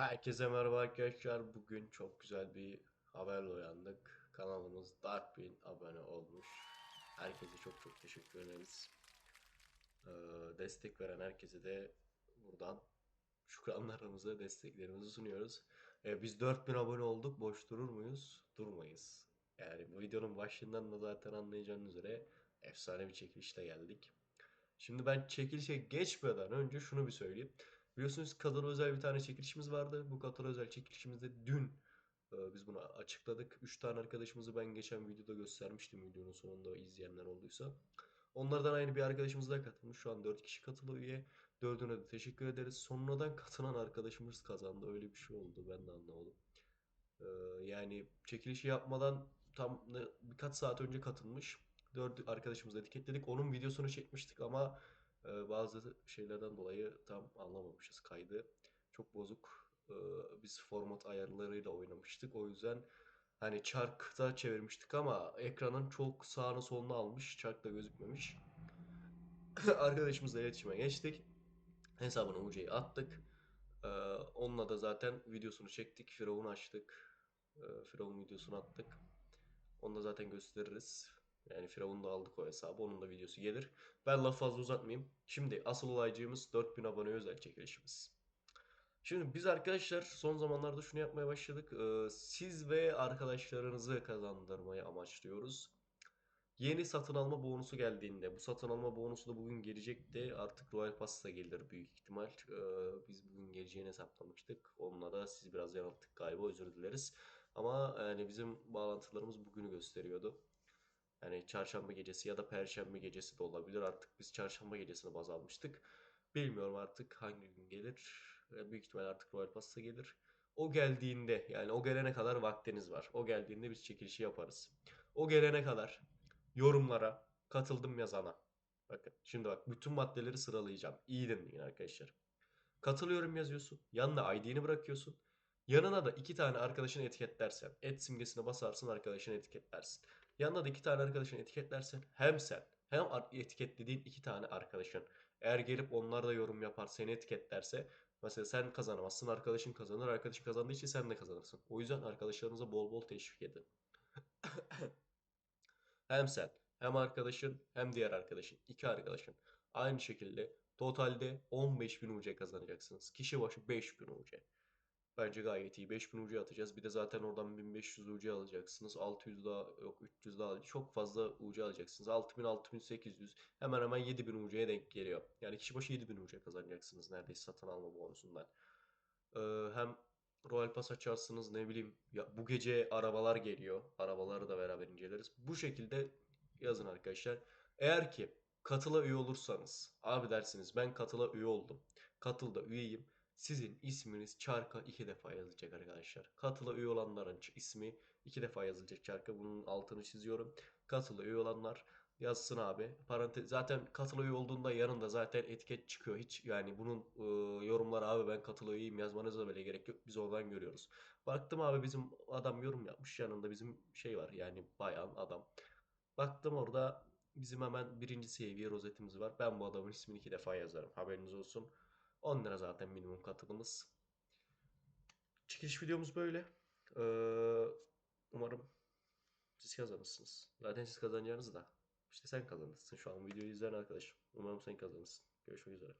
Herkese merhaba arkadaşlar. Bugün çok güzel bir haberle uyandık. Kanalımız 4000 abone olmuş. Herkese çok çok teşekkür ederiz. Ee, destek veren herkese de buradan şükranlarımızı, desteklerimizi sunuyoruz. Ee, biz 4000 abone olduk. Boş durur muyuz? Durmayız. Yani bu videonun başından da zaten anlayacağınız üzere efsane bir çekilişle geldik. Şimdi ben çekilişe geçmeden önce şunu bir söyleyeyim. Biliyorsunuz Katar'a özel bir tane çekilişimiz vardı. Bu Katar'a özel çekilişimizde dün e, biz bunu açıkladık. 3 tane arkadaşımızı ben geçen videoda göstermiştim videonun sonunda izleyenler olduysa. Onlardan aynı bir arkadaşımız da katılmış. Şu an 4 kişi katılıyor üye. Dördüne de teşekkür ederiz. Sonradan katılan arkadaşımız kazandı. Öyle bir şey oldu. Ben de anlamadım. Ee, yani çekilişi yapmadan tam birkaç saat önce katılmış. Dört arkadaşımızı etiketledik. Onun videosunu çekmiştik ama bazı şeylerden dolayı tam anlamamışız kaydı. Çok bozuk. Biz format ayarlarıyla oynamıştık. O yüzden hani çarkta çevirmiştik ama ekranın çok sağını solunu almış. Çarkta gözükmemiş. Arkadaşımızla iletişime geçtik. Hesabına UC'yi attık. Onunla da zaten videosunu çektik. Firavun açtık. Firavun videosunu attık. Onu da zaten gösteririz. Yani Firavun'u da aldık o hesabı. Onun da videosu gelir. Ben laf fazla uzatmayayım. Şimdi asıl olaycığımız 4000 abone özel çekilişimiz. Şimdi biz arkadaşlar son zamanlarda şunu yapmaya başladık. Ee, siz ve arkadaşlarınızı kazandırmayı amaçlıyoruz. Yeni satın alma bonusu geldiğinde, bu satın alma bonusu da bugün gelecekti. Artık Royal Pass da gelir büyük ihtimal. Ee, biz bugün geleceğini hesaplamıştık. Onunla da sizi biraz yanılttık galiba özür dileriz. Ama yani bizim bağlantılarımız bugünü gösteriyordu. Yani çarşamba gecesi ya da perşembe gecesi de olabilir. Artık biz çarşamba gecesini baz almıştık. Bilmiyorum artık hangi gün gelir. E, Büyük ihtimal artık Royal Pass'ta gelir. O geldiğinde yani o gelene kadar vaktiniz var. O geldiğinde biz çekilişi yaparız. O gelene kadar yorumlara katıldım yazana. Bakın şimdi bak bütün maddeleri sıralayacağım. İyi dinleyin arkadaşlar. Katılıyorum yazıyorsun. Yanına ID'ni bırakıyorsun. Yanına da iki tane arkadaşını etiketlersen, et simgesine basarsın arkadaşını etiketlersin. Yanına da iki tane arkadaşını etiketlersen hem sen hem etiketlediğin iki tane arkadaşın eğer gelip onlar da yorum yapar seni etiketlerse mesela sen kazanamazsın arkadaşın kazanır arkadaşın kazandığı için sen de kazanırsın. O yüzden arkadaşlarınıza bol bol teşvik edin. Hem sen hem arkadaşın hem diğer arkadaşın iki arkadaşın aynı şekilde totalde 15.000 UC kazanacaksınız. Kişi başı 5.000 UC. Bence gayet iyi. 5000 UC atacağız. Bir de zaten oradan 1500 UC alacaksınız. 600 daha yok 300 daha çok fazla UC alacaksınız. 6000 6800 hemen hemen 7000 UC'ye denk geliyor. Yani kişi başı 7000 UC kazanacaksınız neredeyse satın alma bonusundan. Ee, hem Royal Pass açarsınız ne bileyim ya bu gece arabalar geliyor. Arabaları da beraber inceleriz. Bu şekilde yazın arkadaşlar. Eğer ki katıla üye olursanız abi dersiniz ben katıla üye oldum. Katılda üyeyim. Sizin isminiz çarka iki defa yazılacak arkadaşlar. Katıla üye olanların ismi iki defa yazılacak çarka. Bunun altını çiziyorum. Katıla üye olanlar yazsın abi. Parantez zaten katıla üye olduğunda yanında zaten etiket çıkıyor. Hiç yani bunun e, yorumlar abi ben katıla üyeyim yazmanıza bile gerek yok. Biz oradan görüyoruz. Baktım abi bizim adam yorum yapmış. Yanında bizim şey var yani bayan adam. Baktım orada bizim hemen birinci seviye rozetimiz var. Ben bu adamın ismini iki defa yazarım. Haberiniz olsun. 10 lira zaten minimum katılımız. Çıkış videomuz böyle. Ee, umarım siz kazanırsınız. Zaten siz kazanacaksınız da. İşte sen kazanırsın şu an videoyu izleyen arkadaşım. Umarım sen kazanırsın. Görüşmek üzere.